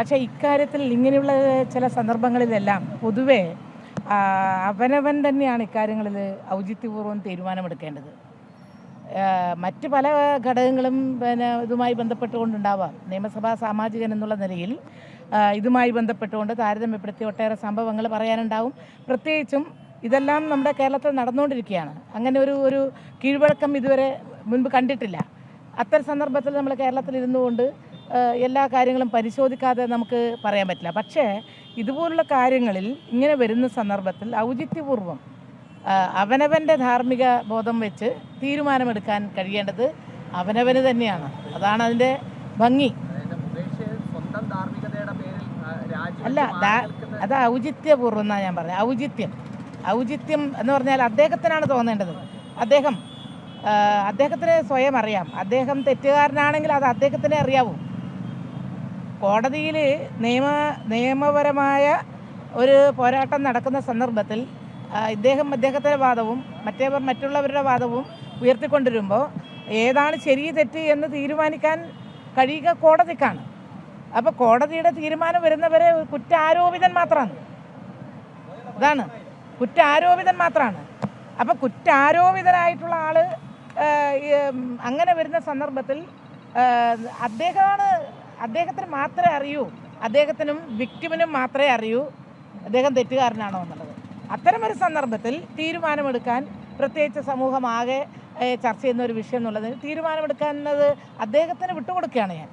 പക്ഷേ ഇക്കാര്യത്തിൽ ഇങ്ങനെയുള്ള ചില സന്ദർഭങ്ങളിലെല്ലാം പൊതുവേ അവനവൻ തന്നെയാണ് ഇക്കാര്യങ്ങളിൽ ഔചിത്യപൂർവം തീരുമാനമെടുക്കേണ്ടത്. മറ്റ് പല ഘടകങ്ങളും പിന്നെ ഇതുമായി ബന്ധപ്പെട്ടുകൊണ്ടുണ്ടാവാം. നിയമസഭാ സാമാജികൻ എന്നുള്ള നിലയിൽ ഇതുമായി ബന്ധപ്പെട്ടുകൊണ്ട് താരതമ്യപ്പെടുത്തി ഒട്ടേറെ സംഭവങ്ങൾ പറയാനുണ്ടാവും. പ്രത്യേകിച്ചും ഇതെല്ലാം നമ്മുടെ കേരളത്തിൽ നടന്നുകൊണ്ടിരിക്കുകയാണ്. അങ്ങനെ ഒരു ഒരു കീഴ്വഴക്കം ഇതുവരെ മുൻപ് കണ്ടിട്ടില്ല. അത്തരം സന്ദർഭത്തിൽ നമ്മൾ കേരളത്തിൽ ഇരുന്നുകൊണ്ട് എല്ലാ കാര്യങ്ങളും പരിശോധിക്കാതെ നമുക്ക് പറയാൻ പറ്റില്ല. പക്ഷേ ഇതുപോലുള്ള കാര്യങ്ങളിൽ ഇങ്ങനെ വരുന്ന സന്ദർഭത്തിൽ ഔചിത്യപൂർവം അവനവന്റെ ധാർമ്മിക ബോധം വെച്ച് തീരുമാനമെടുക്കാൻ കഴിയേണ്ടത് അവനവന് തന്നെയാണ്. അതാണ് അതിന്റെ ഭംഗി. അല്ല അത് ഔചിത്യപൂർവം എന്നാണ് ഞാൻ പറഞ്ഞത് ഔചിത്യം. ഔചിത്യം എന്ന് പറഞ്ഞാൽ അദ്ദേഹത്തിനാണ് തോന്നേണ്ടത്. അദ്ദേഹം അദ്ദേഹത്തിന് സ്വയം അറിയാം. അദ്ദേഹം തെറ്റുകാരനാണെങ്കിൽ അത് അദ്ദേഹത്തിനെ അറിയാവൂ. കോടതിയിൽ നിയമ നിയമപരമായ ഒരു പോരാട്ടം നടക്കുന്ന സന്ദർഭത്തിൽ ഇദ്ദേഹം അദ്ദേഹത്തിന്റെ വാദവും മറ്റേവർ മറ്റുള്ളവരുടെ വാദവും ഉയർത്തിക്കൊണ്ടിരുമ്പോൾ ഏതാണ് ശരി തെറ്റ് എന്ന് തീരുമാനിക്കാൻ കഴിയുക കോടതിക്കാണ്. അപ്പോൾ കോടതിയുടെ തീരുമാനം വരുന്നവരെ കുറ്റാരോപിതൻ മാത്രമാണ്. അതാണ് കുറ്റാരോപിതൻ മാത്രമാണ്. അപ്പോൾ കുറ്റാരോപിതനായിട്ടുള്ള ആൾ ആ, ഈ, ഉം, അങ്ങനെ വരുന്ന സന്ദർഭത്തിൽ അദ്ദേഹമാണ് അദ്ദേഹത്തിന് മാത്രമേ അറിയൂ. അദ്ദേഹത്തിനും വിക്ടിമിനും മാത്രമേ അറിയൂ. അദ്ദേഹം തെറ്റുകാരനാണോ എന്നുള്ളത്. അത്തരമൊരു സന്ദർഭത്തിൽ തീരുമാനമെടുക്കാൻ പ്രത്യേകിച്ച് സമൂഹമാകെ ചർച്ച ചെയ്യുന്ന ഒരു വിഷയം എന്നുള്ളത് തീരുമാനമെടുക്കുന്നത് അദ്ദേഹത്തിന് വിട്ടുകൊടുക്കുകയാണ് ഞാൻ.